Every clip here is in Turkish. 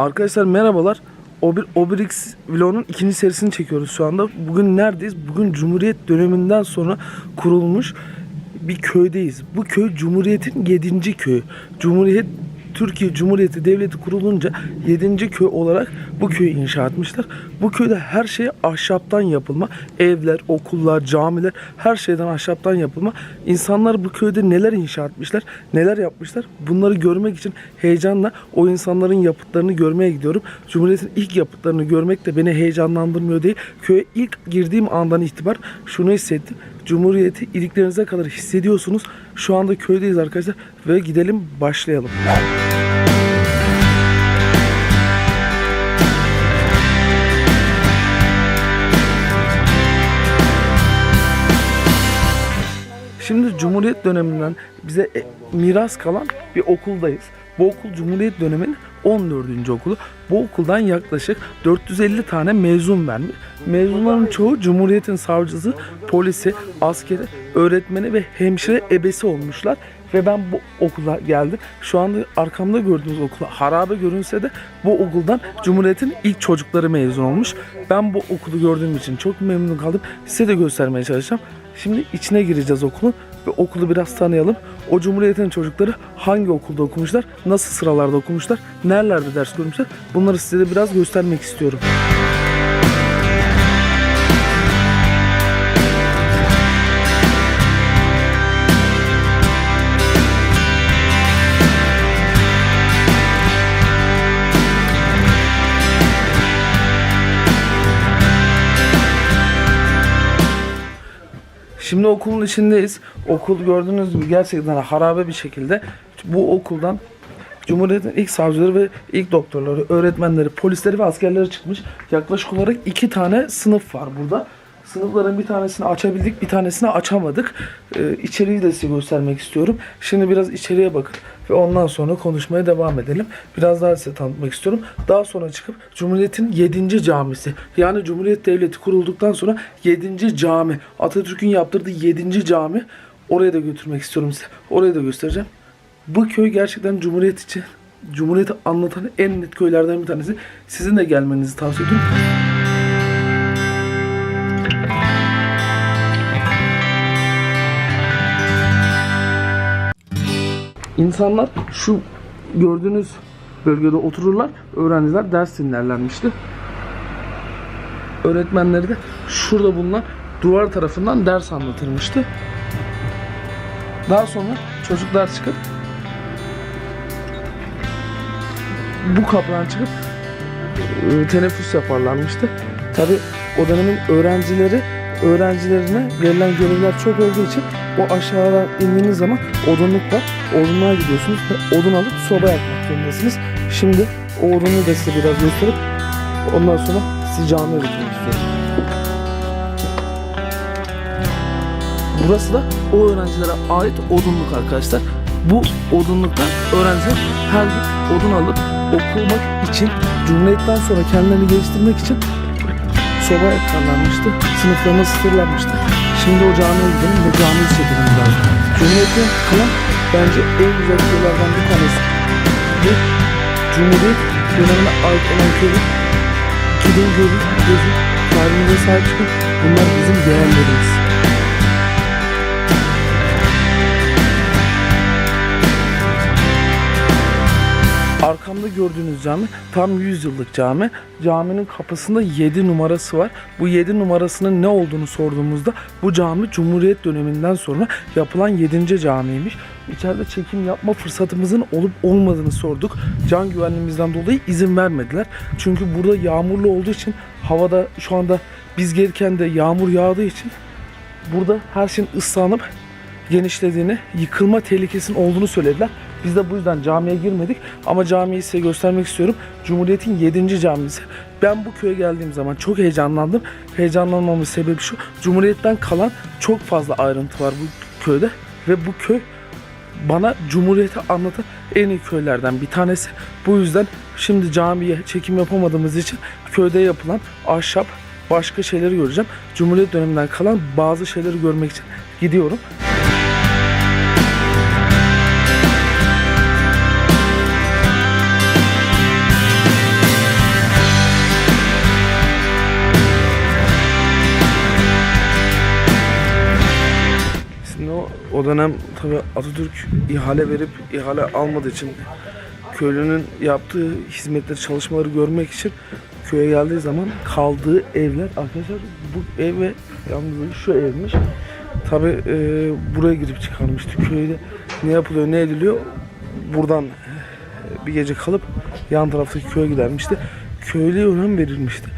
Arkadaşlar merhabalar. Obir, Obelix vlogunun ikinci serisini çekiyoruz şu anda. Bugün neredeyiz? Bugün Cumhuriyet döneminden sonra kurulmuş bir köydeyiz. Bu köy Cumhuriyet'in 7. köyü. Cumhuriyet Türkiye Cumhuriyeti Devleti kurulunca 7. köy olarak bu köyü inşa etmişler. Bu köyde her şey ahşaptan yapılma. Evler, okullar, camiler her şeyden ahşaptan yapılma. İnsanlar bu köyde neler inşa etmişler, neler yapmışlar bunları görmek için heyecanla o insanların yapıtlarını görmeye gidiyorum. Cumhuriyet'in ilk yapıtlarını görmek de beni heyecanlandırmıyor değil. Köye ilk girdiğim andan itibar şunu hissettim. Cumhuriyeti iliklerinize kadar hissediyorsunuz. Şu anda köydeyiz arkadaşlar ve gidelim başlayalım. Şimdi Cumhuriyet döneminden bize e, miras kalan bir okuldayız. Bu okul Cumhuriyet döneminin 14. okulu. Bu okuldan yaklaşık 450 tane mezun vermiş. Mezunların çoğu Cumhuriyet'in savcısı, polisi, askeri, öğretmeni ve hemşire ebesi olmuşlar. Ve ben bu okula geldim. Şu anda arkamda gördüğünüz okula harabe görünse de bu okuldan Cumhuriyet'in ilk çocukları mezun olmuş. Ben bu okulu gördüğüm için çok memnun kaldım. Size de göstermeye çalışacağım. Şimdi içine gireceğiz okulun ve okulu biraz tanıyalım. O Cumhuriyet'in çocukları hangi okulda okumuşlar, nasıl sıralarda okumuşlar, nerelerde ders görmüşler bunları size de biraz göstermek istiyorum. Şimdi okulun içindeyiz. Okul gördüğünüz gibi gerçekten harabe bir şekilde bu okuldan Cumhuriyet'in ilk savcıları ve ilk doktorları, öğretmenleri, polisleri ve askerleri çıkmış. Yaklaşık olarak iki tane sınıf var burada. Sınıfların bir tanesini açabildik, bir tanesini açamadık. Ee, içeriği de size göstermek istiyorum. Şimdi biraz içeriye bakın ve ondan sonra konuşmaya devam edelim. Biraz daha size tanıtmak istiyorum. Daha sonra çıkıp Cumhuriyet'in 7. camisi. Yani Cumhuriyet Devleti kurulduktan sonra 7. cami. Atatürk'ün yaptırdığı 7. cami. Oraya da götürmek istiyorum size. Oraya da göstereceğim. Bu köy gerçekten Cumhuriyet için Cumhuriyeti anlatan en net köylerden bir tanesi. Sizin de gelmenizi tavsiye ediyorum. İnsanlar şu gördüğünüz bölgede otururlar. Öğrenciler ders dinlerlermişti. Öğretmenleri de şurada bulunan duvar tarafından ders anlatırmıştı. Daha sonra çocuklar çıkıp bu kapıdan çıkıp e, teneffüs yaparlarmıştı. Tabi o dönemin öğrencileri öğrencilerine verilen görevler çok olduğu için o aşağıdan indiğiniz zaman odunluk var. Odunluğa gidiyorsunuz odun alıp soba yakmak zorundasınız. Şimdi o odunu da size biraz gösterip ondan sonra camiye götürmek istiyorum. Burası da o öğrencilere ait odunluk arkadaşlar. Bu odunlukta öğrenciler her gün odun alıp okumak için, Cumhuriyet'ten sonra kendilerini geliştirmek için soba yakarlarmıştı. Sınıflarına sıfırlanmıştı. Şimdi o camiye gidelim ve camiyi çekelim biraz. Cumhuriyet'in kalan bence en güzel şeylerden bir tanesi. Bu Cumhuriyet dönemine ait olan köyü gidin görün, gözün, tarihinize sahip çıkın. Bunlar bizim değerlerimiz. Arkamda gördüğünüz cami tam 100 yıllık cami. Caminin kapısında 7 numarası var. Bu 7 numarasının ne olduğunu sorduğumuzda bu cami Cumhuriyet döneminden sonra yapılan 7. camiymiş. İçeride çekim yapma fırsatımızın olup olmadığını sorduk. Can güvenliğimizden dolayı izin vermediler. Çünkü burada yağmurlu olduğu için havada şu anda biz gelirken de yağmur yağdığı için burada her şeyin ıslanıp genişlediğini, yıkılma tehlikesinin olduğunu söylediler. Biz de bu yüzden camiye girmedik ama camiyi size göstermek istiyorum. Cumhuriyet'in 7. camisi. Ben bu köye geldiğim zaman çok heyecanlandım. Heyecanlanmamın sebebi şu. Cumhuriyet'ten kalan çok fazla ayrıntı var bu köyde ve bu köy bana Cumhuriyet'i anlatan en iyi köylerden bir tanesi. Bu yüzden şimdi camiye çekim yapamadığımız için köyde yapılan ahşap başka şeyleri göreceğim. Cumhuriyet döneminden kalan bazı şeyleri görmek için gidiyorum. O dönem tabi Atatürk ihale verip ihale almadığı için köylünün yaptığı hizmetleri, çalışmaları görmek için köye geldiği zaman kaldığı evler arkadaşlar bu ev ve yalnız şu evmiş. Tabi buraya girip çıkarmıştı köyde ne yapılıyor ne ediliyor buradan e, bir gece kalıp yan taraftaki köye gidermişti. Köylüye önem verilmişti.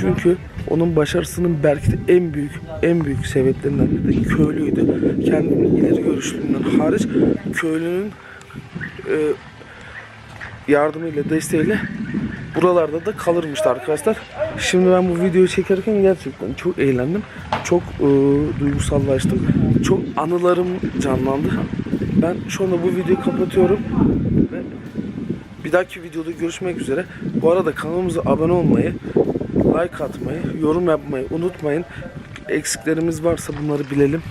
Çünkü onun başarısının belki de en büyük en büyük sebeplerinden biri de köylüydü. Kendimin ileri görüşlülüğünden hariç köylünün e, yardımıyla, desteğiyle buralarda da kalırmıştı arkadaşlar. Şimdi ben bu videoyu çekerken gerçekten çok eğlendim. Çok e, duygusallaştım. Çok anılarım canlandı. Ben şu anda bu videoyu kapatıyorum. Ve bir dahaki videoda görüşmek üzere. Bu arada kanalımıza abone olmayı, like atmayı, yorum yapmayı unutmayın. Eksiklerimiz varsa bunları bilelim.